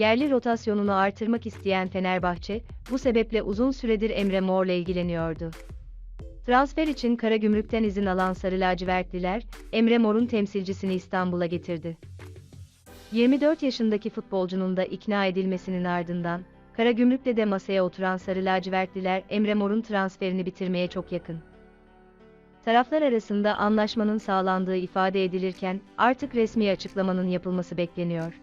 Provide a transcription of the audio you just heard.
Yerli rotasyonunu artırmak isteyen Fenerbahçe, bu sebeple uzun süredir Emre Mor'la ilgileniyordu. Transfer için Karagümrük'ten izin alan Sarı Lacivertliler, Emre Mor'un temsilcisini İstanbul'a getirdi. 24 yaşındaki futbolcunun da ikna edilmesinin ardından, Karagümrük'te de masaya oturan Sarı Lacivertliler Emre Mor'un transferini bitirmeye çok yakın. Taraflar arasında anlaşmanın sağlandığı ifade edilirken, artık resmi açıklamanın yapılması bekleniyor.